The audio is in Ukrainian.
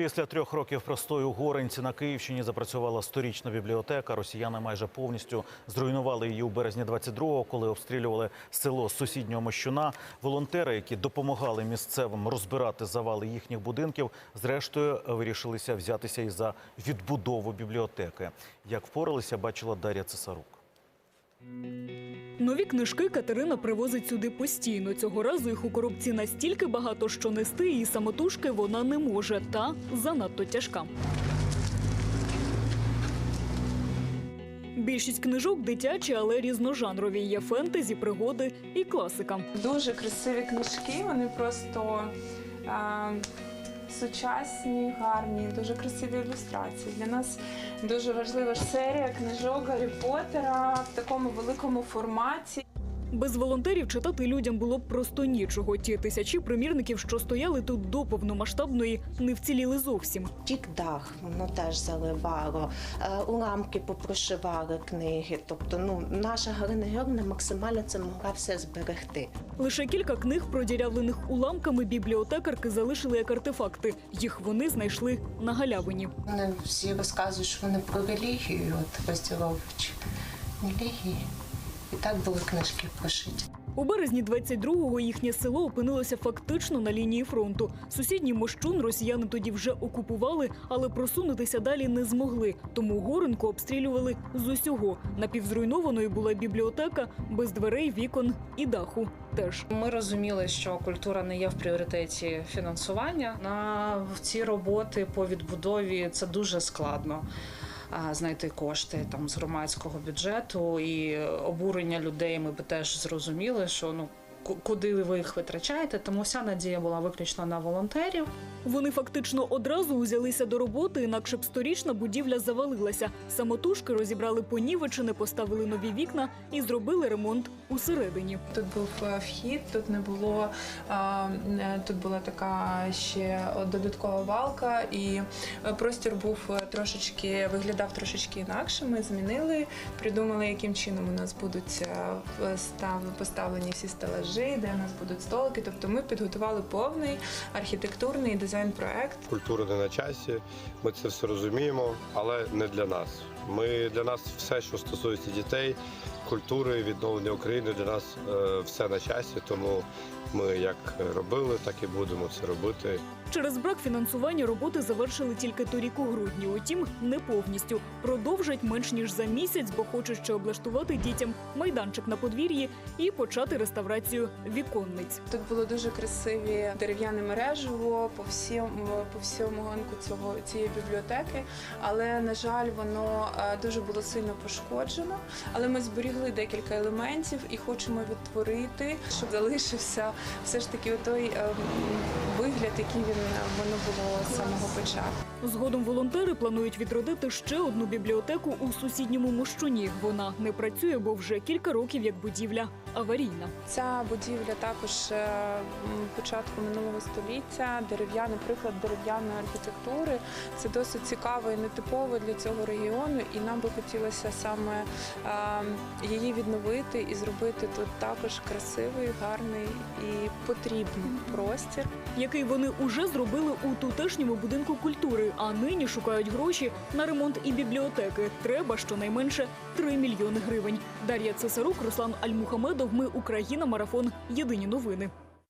Після трьох років простою у Горинці на Київщині запрацювала сторічна бібліотека. Росіяни майже повністю зруйнували її у березні 22-го, коли обстрілювали село з сусіднього Мощуна. Волонтери, які допомагали місцевим розбирати завали їхніх будинків, зрештою вирішилися взятися і за відбудову бібліотеки. Як впоралися, бачила Дар'я Цесарук. Нові книжки Катерина привозить сюди постійно. Цього разу їх у коробці настільки багато, що нести її самотужки вона не може, та занадто тяжка. Більшість книжок дитячі, але різножанрові. Є фентезі, пригоди і класика. Дуже красиві книжки, вони просто сучасні, гарні, дуже красиві ілюстрації. Для нас дуже важлива серія книжок Гаррі Поттера в такому великому форматі. Без волонтерів читати людям було б просто нічого. Ті тисячі примірників, що стояли тут до повномасштабної, не вціліли зовсім. Тік дах, воно теж заливало, е, уламки попрошивали книги. Тобто, ну наша Галина Георгівна максимально це могла все зберегти. Лише кілька книг, продірявлених уламками, бібліотекарки залишили як артефакти. Їх вони знайшли на галявині. Вони всі розказують, що вони про релігію, от розділовуючи релігії. І так були книжки прошиті. У березні 22-го їхнє село опинилося фактично на лінії фронту. Сусідній мощун росіяни тоді вже окупували, але просунутися далі не змогли. Тому горинку обстрілювали з усього. Напівзруйнованою була бібліотека без дверей, вікон і даху. Теж Ми розуміли, що культура не є в пріоритеті фінансування. На ці роботи по відбудові це дуже складно. Знайти кошти там з громадського бюджету і обурення людей. Ми б теж зрозуміли, що ну куди ви їх витрачаєте. Тому вся надія була виключно на волонтерів. вони фактично одразу узялися до роботи, інакше б сторічна будівля завалилася. Самотужки розібрали понівечини, поставили нові вікна і зробили ремонт усередині. Тут був е, вхід, тут не було е, тут була така ще додаткова валка, і е, простір був трошечки виглядав трошечки інакше. Ми змінили, придумали, яким чином у нас будуть поставлені всі стелажі, де у нас будуть столики. Тобто ми підготували повний архітектурний дизайн-проект. Культура не на часі, ми це все розуміємо, але не для нас. Ми для нас все, що стосується дітей, культури, відновлення України, для нас е, все на часі. Тому ми як робили, так і будемо це робити. Через брак фінансування роботи завершили тільки торік у грудні. Утім, не повністю продовжать менш ніж за місяць, бо хочуть ще облаштувати дітям майданчик на подвір'ї і почати реставрацію віконниць. Тут було дуже красиві дерев'яне мережево по всьому по всьому ганку цього цієї бібліотеки. Але на жаль, воно е, дуже було сильно пошкоджено. Але ми зберігли декілька елементів і хочемо відтворити, щоб залишився все ж таки той е, вигляд, який він е, воно було з самого початку. Згодом волонтери планують відродити ще одну бібліотеку у сусідньому мощуні. Вона не працює, бо вже кілька років як будівля аварійна. Ця будівля також е, початку минулого століття, дерев'яний приклад дерев'яної архітектури. Це досить цікаво і нетипово для цього регіону, і нам би хотілося саме е, її відновити і зробити тут також красивий, гарний і потрібний простір. який вони уже зробили у тутешньому будинку культури, а нині шукають гроші на ремонт і бібліотеки. Треба щонайменше 3 мільйони гривень. Дар'я Цесарук, Руслан Альмухамедов. Ми Україна. Марафон. Єдині новини.